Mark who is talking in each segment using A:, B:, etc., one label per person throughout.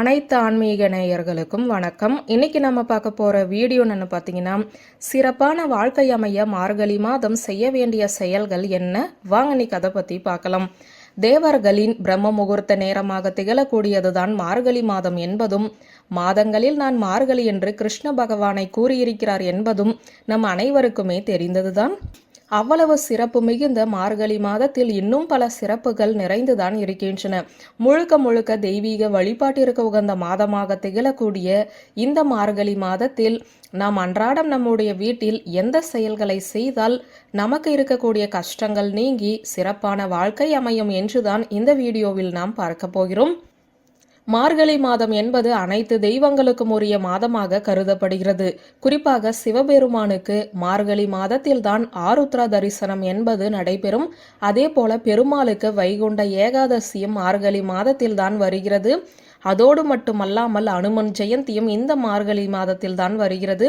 A: அனைத்து ஆன்மீக நேயர்களுக்கும் வணக்கம். இன்னைக்கு நம்ம பார்க்க போற வீடியோ என்ன பார்த்தீங்கன்னா சிறப்பான வாழ்க்கை அமைய மார்கழி மாதம் செய்ய வேண்டிய செயல்கள் என்ன? வாங்க நீ கதை பத்தி பார்க்கலாம். தேவர்களின் பிரம்ம முகூர்த்த நேரமாக திகழக்கூடியதுதான் மார்கழி மாதம் என்பதும் மாதங்களில் நான் மார்கழி என்று கிருஷ்ண பகவானை கூறியிருக்கிறார் என்பதும் நம் அனைவருக்குமே தெரிந்ததுதான். அவ்வளவு சிறப்பு மிகுந்த மார்கழி மாதத்தில் இன்னும் பல சிறப்புகள் நிறைந்துதான் இருக்கின்றன. முழுக்க முழுக்க தெய்வீக வழிபாட்டிற்கு உகந்த மாதமாக திகழக்கூடிய இந்த மார்கழி மாதத்தில் நாம் அன்றாடம் நம்முடைய வீட்டில் எந்த செயல்களை செய்தால் நமக்கு இருக்கக்கூடிய கஷ்டங்கள் நீங்கி சிறப்பான வாழ்க்கை அமையும் என்றுதான் இந்த வீடியோவில் நாம் பார்க்க போகிறோம். மார்கழி மாதம் என்பது அனைத்து தெய்வங்களுக்கும் உரிய மாதமாக கருதப்படுகிறது. குறிப்பாக சிவபெருமானுக்கு மார்கழி மாதத்தில்தான் ஆருத்ரா தரிசனம் என்பது நடைபெறும். அதே போல பெருமாளுக்கு வைகுண்ட ஏகாதசியும் மார்கழி மாதத்தில்தான் வருகிறது. அதோடு மட்டுமல்லாமல் அனுமன் ஜெயந்தியும் இந்த மார்கழி மாதத்தில் தான் வருகிறது.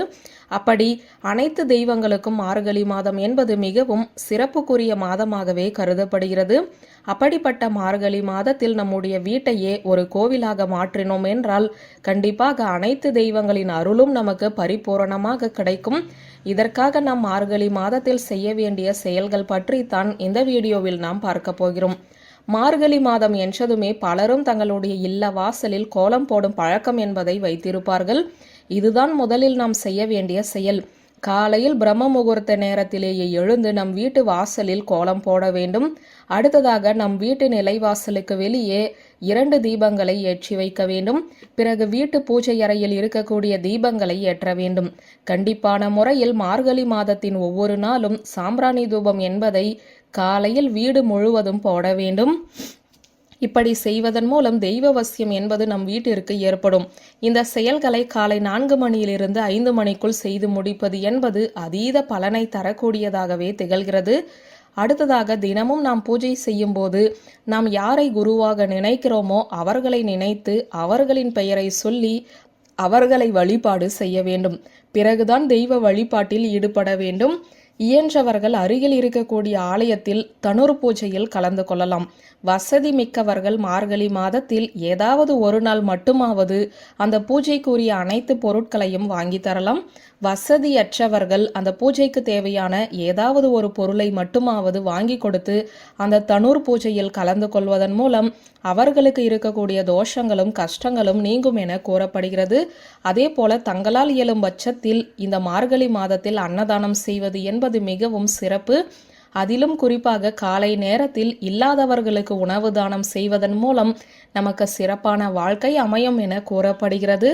A: அப்படி அனைத்து தெய்வங்களுக்கும் மார்கழி மாதம் என்பது மிகவும் சிறப்புக்குரிய மாதமாகவே கருதப்படுகிறது. அப்படிப்பட்ட மார்கழி மாதத்தில் நம்முடைய வீட்டையே ஒரு கோவிலாக மாற்றினோம் என்றால் கண்டிப்பாக அனைத்து தெய்வங்களின் அருளும் நமக்கு பரிபூரணமாக கிடைக்கும். இதற்காக நாம் மார்கழி மாதத்தில் செய்ய வேண்டிய செயல்கள் பற்றி தான் இந்த வீடியோவில் நாம் பார்க்க போகிறோம். மார்கழி மாதம் என்றதுமே பலரும் தங்களுடைய இல்ல வாசலில் கோலம் போடும் பழக்கம் என்பதை வைத்திருப்பார்கள். இதுதான் முதலில் நாம் செய்ய வேண்டிய செயல். காலையில் பிரம்ம முகூர்த்த நேரத்திலேயே எழுந்து நம் வீட்டு வாசலில் கோலம் போட வேண்டும். அடுத்ததாக நம் வீட்டு நிலைவாசலுக்கு வெளியே இரண்டு தீபங்களை ஏற்றி வைக்க வேண்டும். பிறகு வீட்டு பூஜை அறையில் இருக்கக்கூடிய தீபங்களை ஏற்ற வேண்டும். கண்டிப்பான முறையில் மார்கழி மாதத்தின் ஒவ்வொரு நாளும் சாம்பிராணி தூபம் என்பதை காலையில் வீடு முழுவதும் போட வேண்டும். இப்படி செய்வதன் மூலம் தெய்வ வசியம் என்பது நம் வீட்டிற்கு ஏற்படும். இந்த செயல்களை காலை நான்கு மணியிலிருந்து ஐந்து மணிக்குள் செய்து முடிப்பது என்பது அதீத பலனை தரக்கூடியதாகவே திகழ்கிறது. அடுத்ததாக தினமும் நாம் பூஜை செய்யும் போது நாம் யாரை குருவாக நினைக்கிறோமோ அவர்களை நினைத்து அவர்களின் பெயரை சொல்லி அவர்களை வழிபாடு செய்ய வேண்டும். பிறகுதான் தெய்வ வழிபாட்டில் ஈடுபட வேண்டும். இயன்றவர்கள் அருகில் இருக்கக்கூடிய ஆலயத்தில் தனுர் பூஜையில் கலந்து கொள்ளலாம். வசதி மிக்கவர்கள் மார்கழி மாதத்தில் ஏதாவது ஒரு நாள் மட்டுமாவது அந்த பூஜைக்குரிய அனைத்து பொருட்களையும் வாங்கி தரலாம். வசதியற்றவர்கள் அந்த பூஜைக்கு தேவையான ஏதாவது ஒரு பொருளை மட்டுமாவது வாங்கி கொடுத்து அந்த தனூர் பூஜையில் கலந்து கொள்வதன் மூலம் அவர்களுக்கு இருக்கக்கூடிய தோஷங்களும் கஷ்டங்களும் நீங்கும் என கூறப்படுகிறது. அதே போல தங்களால் இயலும் பட்சத்தில் இந்த மார்கழி மாதத்தில் அன்னதானம் செய்வது என்பது மிகவும் சிறப்பு. அதிலும் குறிப்பாக காலை நேரத்தில் இல்லாதவர்களுக்கு உணவு தானம் செய்வதன் மூலம் நமக்கு சிறப்பான வாழ்க்கை அமையும் என கூறப்படுகிறது.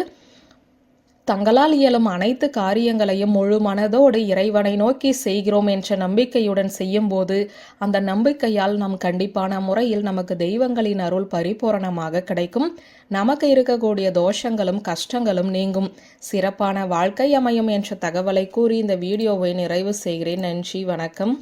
A: தங்களால் இயலும் அனைத்து காரியங்களையும் முழு மனதோடு இறைவனை நோக்கி செய்கிறோம் என்ற நம்பிக்கையுடன் செய்யும்போது அந்த நம்பிக்கையால் நம் கண்டிப்பான முறையில் நமக்கு தெய்வங்களின் அருள் பரிபூரணமாக கிடைக்கும். நமக்கு இருக்கக்கூடிய தோஷங்களும் கஷ்டங்களும் நீங்கும். சிறப்பான வாழ்க்கை அமையும் என்ற தகவலை கூறி இந்த வீடியோவை நிறைவு செய்கிறேன். நன்றி வணக்கம்.